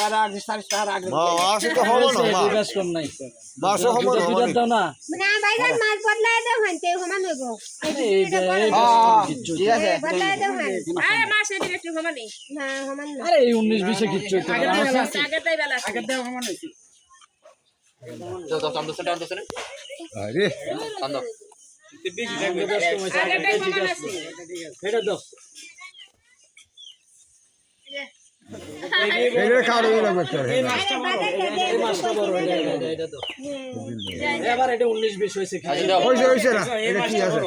তারা আগে তো না কম নাই। হব না না। মানে মাছ দাও হানতে সমান হইব। হ্যাঁ, ব্যাস কিচ্ছু ঠিক আছে বদলাই দাও হান আরে মাছ এদিকে একটু সমান নেই না সমান না। আরে এই উনিশ বিশে কিচ্ছু হইতে আগে তাই বেলা আগে দাও দাও চাম দোসে দাও দোসে আরে। চাম দাও আগে তাই সমান আছে। এটা দাও। এটা কারও লাগবে তো এই মাছটা বড় এই মাছটা বড় এটা এটা এবার এটা 19 20 হয়েছে আচ্ছা দাও হইছে হইছে না এটা কি আছে